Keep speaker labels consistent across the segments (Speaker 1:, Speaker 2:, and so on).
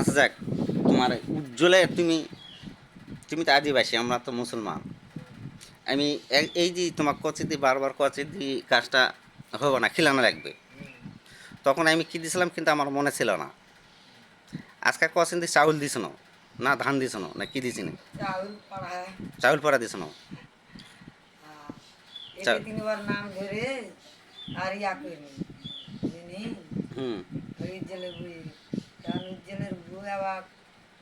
Speaker 1: আচ্ছা যাক তোমার উজ্জ্বলে তুমি তুমি তো আদিবাসী আমরা তো মুসলমান। আমি এই যে তোমার কচি দিয়ে বারবার কচি দিয়ে কাজটা হবে না খিলানো লাগবে। তখন আমি কি দিছিলাম কিন্তু আমার মনে ছিল না। আজকে কচিন দিয়ে চাউল দিছ না ধান দিছ না কি দিছি না
Speaker 2: চাউল
Speaker 1: পরা দিছ হুম।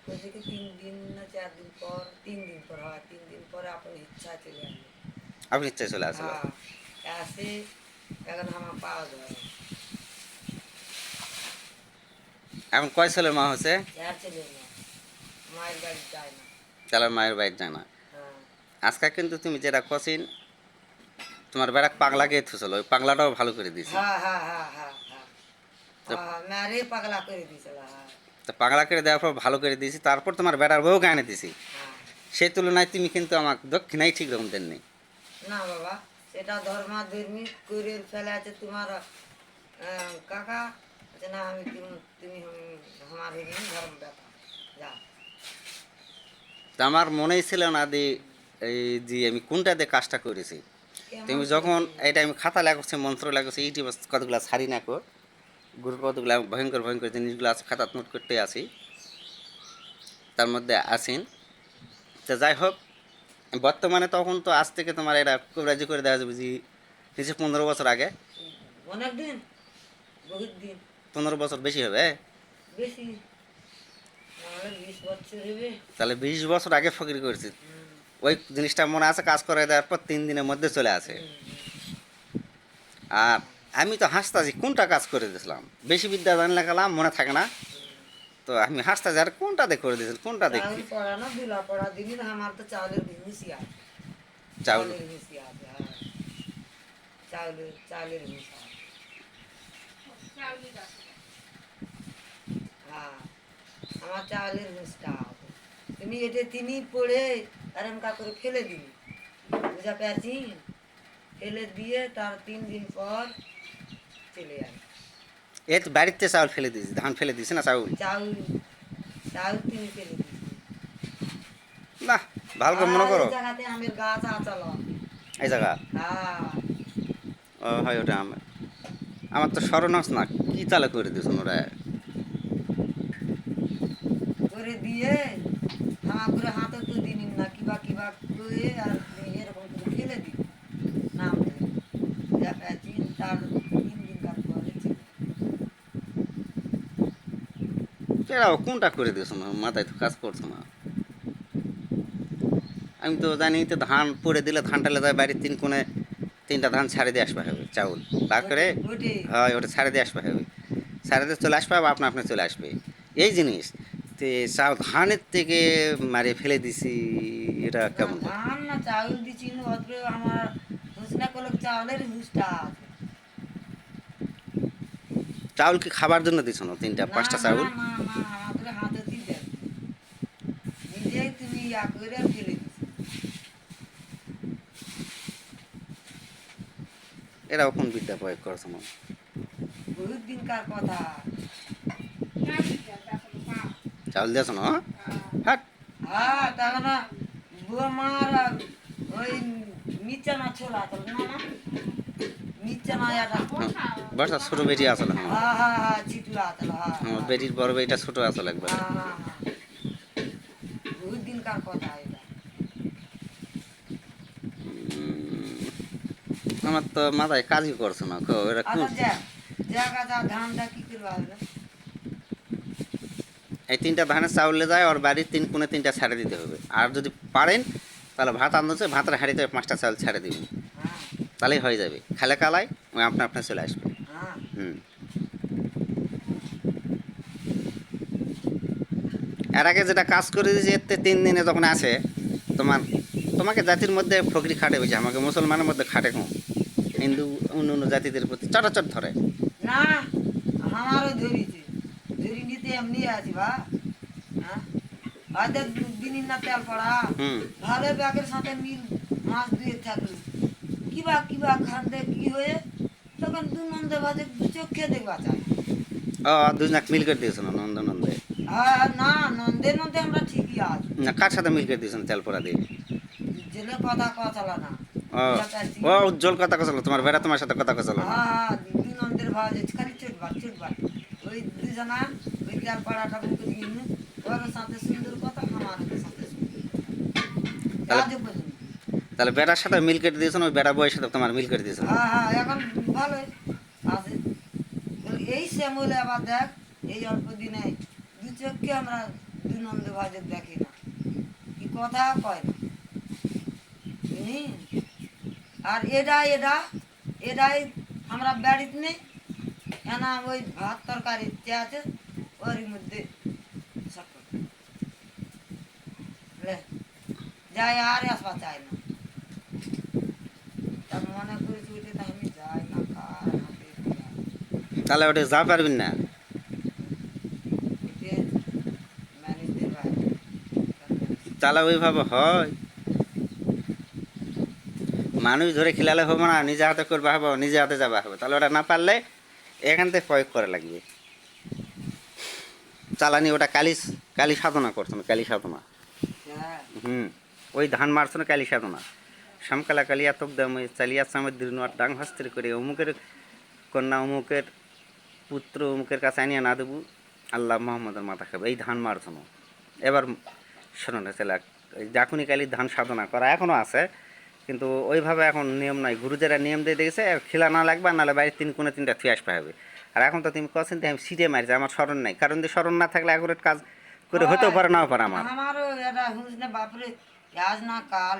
Speaker 2: ওদিকে তিন দিন না চার দিন পর তিন দিন পর তিন দিন পরে আপনার ইচ্ছা চলে
Speaker 1: আপনি ইচ্ছে চলে আসলো
Speaker 2: হ্যাঁ আসে এখন আমার পাওয়া যায়
Speaker 1: এখন কয় ছেলের মা হচ্ছে?
Speaker 2: চার মায়ের বাড়ি যায় না।
Speaker 1: মায়ের যায় না।
Speaker 2: হ্যাঁ।
Speaker 1: আজকে কিন্তু তুমি যেটা কচিন তোমার বেড়া পাগলা গিয়ে থুছিল ওই পাগলাটাও ভালো করে দিছি
Speaker 2: হ্যাঁ হ্যাঁ হ্যাঁ হ্যাঁ। পাগলা করে
Speaker 1: তো পাগলা করে দেওয়ার পর ভালো করে দিয়েছি তারপর তোমার বেড়ার বউ গানে দিছি।
Speaker 2: হ্যাঁ।
Speaker 1: সেই তুলনায় তুমি কিন্তু আমাকে দক্ষিণাই ঠিক রকম দেননি।
Speaker 2: না বাবা সেটা ধর্মাধর্মী করে ফেলে আছে তোমার কাকা না আমি তুমি আমার ধর্ম ব্যাপার। যা
Speaker 1: আমার মনেই ছিল না দি এই যে আমি কোনটা দিয়ে কাজটা করেছি। তুমি যখন এটা আমি খাতা লেখাচ্ছি মন্ত্র লেখাচ্ছি এইটি কতগুলো ছাড়ি না কো গুরু কতগুলো ভয়ঙ্কর ভয়ঙ্কর জিনিসগুলো আছে খাতা নোট করতে আসি তার মধ্যে আসেন তো যাই হোক বর্তমানে তখন তো আজ থেকে তোমার এটা কবিরাজি করে দেওয়া যাবে যে নিচে পনেরো বছর আগে।
Speaker 2: অনেক দিন
Speaker 1: পনেরো বছর বেশি হবে? তাহলে বিশ বছর আগে ফকির করেছি। ওই জিনিসটা মনে আছে কাজ করে দেওয়ার পর তিন দিনের মধ্যে চলে আসে। আর আমি তো হাসতাছি, কোনটা কাজ করে দিয়েছিলাম? বেশি বিদ্যা জানলে গেলাম মনে থাকে না। তো আমি হাসতাছি, আর কোনটা দিয়ে করে দিয়েছিলাম কোনটা দেখি চাউল।
Speaker 2: আমার চাউলের তুমি তিনি পড়ে আর করে ফেলে ফেলে দিয়ে তার তিন দিন পর চলে যাবে
Speaker 1: এ তো বাড়িতে চাউল ফেলে দিয়েছি ধান ফেলে দিয়েছি না চাউল?
Speaker 2: চাউল চাউল তুমি ফেলে
Speaker 1: ভালো করে মনে করো।
Speaker 2: জায়গাতে আমের গাছ আচাল।
Speaker 1: এই জায়গা?
Speaker 2: হ্যাঁ।
Speaker 1: ও হয় ওটা আমার আমার তো স্মরণ হচ্ছে না কি তালে করে দিয়েছেন ওরা?
Speaker 2: করে দিয়ে আমার করে হাতে তো দিন না কিবা কিবা করে আর এরকম করে ফেলে দিই নাম ধরে। যা পেয়েছি তার তিন দিন কাজ পরে ছিল।
Speaker 1: এরাও কোনটা করে দিয়েছ না মাথায় তো কাজ করছ না আমি তো জানি তো ধান পরে দিলে ধান টালে যায় বাড়ির তিন কোণে তিনটা ধান ছাড়ে দিয়ে আসবা হবে চাউল। তারপরে
Speaker 2: করে
Speaker 1: হয় ওটা ছাড়ে দিয়ে আসবা হবে। ছাড়ে দিয়ে চলে আসবে বা আপনা আপনি চলে আসবে। এই জিনিস তে চাউ ধানের থেকে মারে ফেলে দিছি এটা কেমন?
Speaker 2: ধান না চাউল অত আমার হুসনা কলক চাউলের হুসটা
Speaker 1: চাউল কি খাবার জন্য দিছ না তিনটা পাঁচটা চাউল
Speaker 2: না, না, আমাদের হাতে দিয়ে দেন। নিজেই তুমি ইয়া করে ফেলে দিছি
Speaker 1: এরাও কোন বিদ্যা প্রয়োগ করছ না
Speaker 2: বহুত দিনকার কথা
Speaker 1: চাউল দিয়েছ না হাট।
Speaker 2: হ্যাঁ তখন বুয়ামার ওই মিচানা ছোলা তো না? না এটা
Speaker 1: বর্ষা ছোট বেটি আসলে হ্যাঁ
Speaker 2: হ্যাঁ হ্যাঁ হ্যাঁ চিটলা হ্যাঁ।
Speaker 1: বেটির বড় বেটিটা ছোট আসলে একবার।
Speaker 2: হ্যাঁ হ্যাঁ হ্যাঁ বহুত দিনকার কথা এটা
Speaker 1: আমার তো মাথায় কাজই করছে না কো এরা কোন
Speaker 2: আচ্ছা
Speaker 1: এই তিনটা ধানের চাউলে যায় ওর বাড়ির তিন কোণে তিনটা ছেড়ে দিতে হবে। আর যদি পারেন তাহলে ভাত আনছে ভাতের হাঁড়িতে পাঁচটা চাউল ছেড়ে দিবেন।
Speaker 2: হ্যাঁ।
Speaker 1: তাহলেই হয়ে যাবে। খালে কালাই ওই আপনা আপনি চলে আসবে।
Speaker 2: হ্যাঁ।
Speaker 1: হুম। এর আগে যেটা কাজ করে দিয়েছে এতে তিন দিনে যখন আসে তোমার তোমাকে জাতির মধ্যে ফকরি খাটে বেশি আমাকে মুসলমানের মধ্যে খাটে কম। হিন্দু অন্য অন্য জাতিদের প্রতি চটাচট ধরে।
Speaker 2: না আমারও ধরিছে। ধরি নিতে এমনি আছি বা। হ্যাঁ? হয়তো দিন না তেল পড়া। ভালো ব্যাগের সাথে মিল মাছ দিয়ে থাকল কিবা কিবা খান্দে কি হয়ে? তখন দু নন্দে বাজে দু চোখে দেখবা চায়
Speaker 1: ও দুজনাক মিল করে দিয়েছিল নন্দ নন্দে?
Speaker 2: না নন্দে নন্দে আমরা ঠিকই আছি।
Speaker 1: না কার সাথে মিল করে দিয়েছেন তেল পড়া দিয়ে?
Speaker 2: জেলে কথা কথা না।
Speaker 1: ও উজ্জ্বল কথা কছিল তোমার বেড়া তোমার সাথে কথা কছিল
Speaker 2: হ্যাঁ
Speaker 1: তাহলে- বেড়ার সাথে মিল কেটে দিয়েছেন ওই বেড়া বইয়ের সাথে তোমার মিল করে দিয়েছেন
Speaker 2: হ্যাঁ হ্যাঁ এখন ভালোই আছে। এই শ্যামলে আবার দেখ এই অল্প দিনে দু চোখকে আমরা দু নন্দ ভাজের দেখি না। কি কথা কয় না? আর এডা এডা এডাই আমরা বাড়িতে নেই। এনা ওই ভাত তরকারি যে আছে ওর মধ্যে সব যাই আর আসবা চাই না। তা মনে করেছি ওইটা তো আমি যাই না কার।
Speaker 1: তাহলে ওটা যা পারবেন না। তাহলে ওইভাবে হয়। মানুষ ধরে খেলালে হবে না, নিজে হাতে করবা হবে, নিজে হাতে যাবা হবে। তাহলে ওটা না পারলে এখান থেকে প্রয়োগ করা লাগবে। চালানি, ওটা কালি কালি সাধনা করছেন কালি সাধনা। হুম, ওই ধান মারছেন, কালি সাধনা। শ্যামকালা কালিয়া তোক দাম ওই চালিয়া চামের দিন ডাং হস্তির করে। অমুকের কন্যা, অমুকের পুত্র, অমুকের কাছে আনিয়া না দেবু, আল্লাহ মোহাম্মদের মাথা খাবে। এই ধান মারছেন। এবার শোনো না ছেলে জাকুনি কালি ধান সাধনা করা এখনও আছে। কিন্তু ওইভাবে এখন নিয়ম নাই। গুরুদেরা নিয়ম দিয়ে দেখেছে খেলা না লাগবে নাহলে বাইরে তিন কোণে তিনটা থুয়ে আসতে হবে। আর এখন তো তুমি কছেন আমি সিটে মারছি আমার স্মরণ নাই। কারণ যে স্মরণ না থাকলে একুরেট কাজ করে হতেও পারে নাও পারে আমার।
Speaker 2: আমারও এটা হুঁস না বাপরে আজ না কাল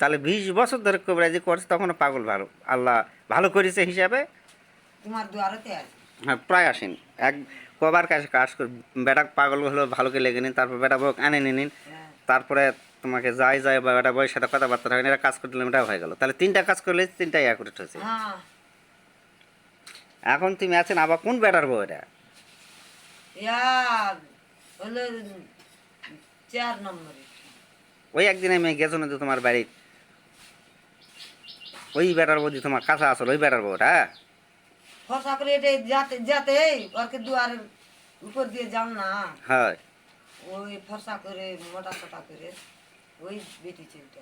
Speaker 1: তাহলে বিশ বছর ধরে কবিরাজি করছে তখন পাগল ভালো। আল্লাহ ভালো করেছে হিসাবে।
Speaker 2: তোমার দুয়ারেতে আছে।
Speaker 1: হ্যাঁ প্রায় আসেন। এক কবার কাছে কাজ করে বেটা পাগল হলো ভালোকে লেগে নিন তারপর বেটা বউকে আনে নিন
Speaker 2: হ্যাঁ।
Speaker 1: তারপরে তোমাকে যাই যায় বা বেটা বউয়ের সাথে কথাবার্তা হয় এরা কাজ করে দিলাম এটা হয়ে গেল। তাহলে তিনটা কাজ করলে তিনটাই অ্যাকুরেট হয়েছে।
Speaker 2: হ্যাঁ।
Speaker 1: এখন তুমি আছেন আবার কোন বেটার বউ এটা? ওই একদিন আমি গেছো না তোমার বাড়ি। ওই বেটার বৌদি তোমার কাছে আসল ওই বেটার বউটা
Speaker 2: ফসা করে এটা যাতে যাতে ওরকে দুয়ারের উপর দিয়ে যাও না।
Speaker 1: হয়।
Speaker 2: ওই ফসা করে মোটা সোটা করে। ওই বেটি ছেলেটা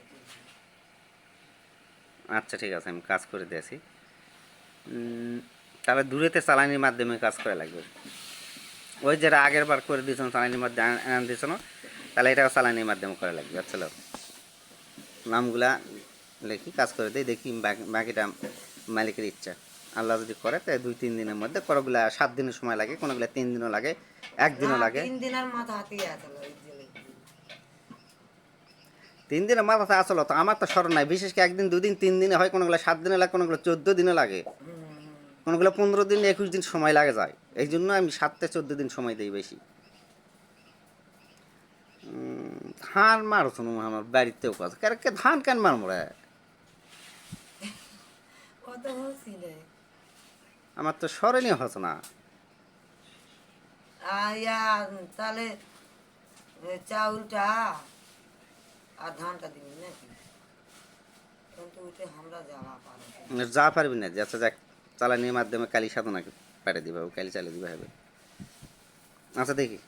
Speaker 1: আচ্ছা ঠিক আছে আমি কাজ করে দিয়েছি। তাহলে দূরেতে চালানির মাধ্যমে কাজ করা লাগবে। ওই যেটা আগের বার করে দিয়েছেন চালানির মাধ্যমে দিয়েছেন তাহলে এটাও চালানির মাধ্যমে করা লাগবে আচ্ছা নামগুলা লেখি কাজ করে দিই দেখি বাকি- বাকিটা মালিকের ইচ্ছা। আল্লাহ যদি করে তাই দুই তিন দিনের মধ্যে কোনোগুলা সাত দিনের সময় লাগে কোনোগুলা তিন দিনও লাগে একদিনও লাগে।
Speaker 2: তিন দিনের মাথা হাতে আছে ওই জেলে
Speaker 1: তিন দিনের মাথাতে আসলো তো আমার তো স্মরণ নাই। বিশেষ করে একদিন দুদিন তিন দিনে হয় কোনোগুলো সাত দিনে লাগে কোনোগুলো চোদ্দ দিনে লাগে। কোনোগুলো পনেরো দিন একুশ দিন সময় লাগে যায়। এই জন্য আমি সাতটা চোদ্দ দিন সময় দিই বেশি। ধান মারছো না আমার বাড়িতেও কাজ? কে ধান কেন মারমো রে? আমার তো স্মরণই হচ্ছে না।
Speaker 2: আয়া তাহলে চাউলটা আর ধানটা দিবি নাকি কিন্তু উঠে আমরা যাওয়া পারো
Speaker 1: যা পারবি না যাচ্ছে যাক চালানির মাধ্যমে কালি সাধনাকে পাঠিয়ে দিবে কালি চালিয়ে দিবে হবে আচ্ছা দেখি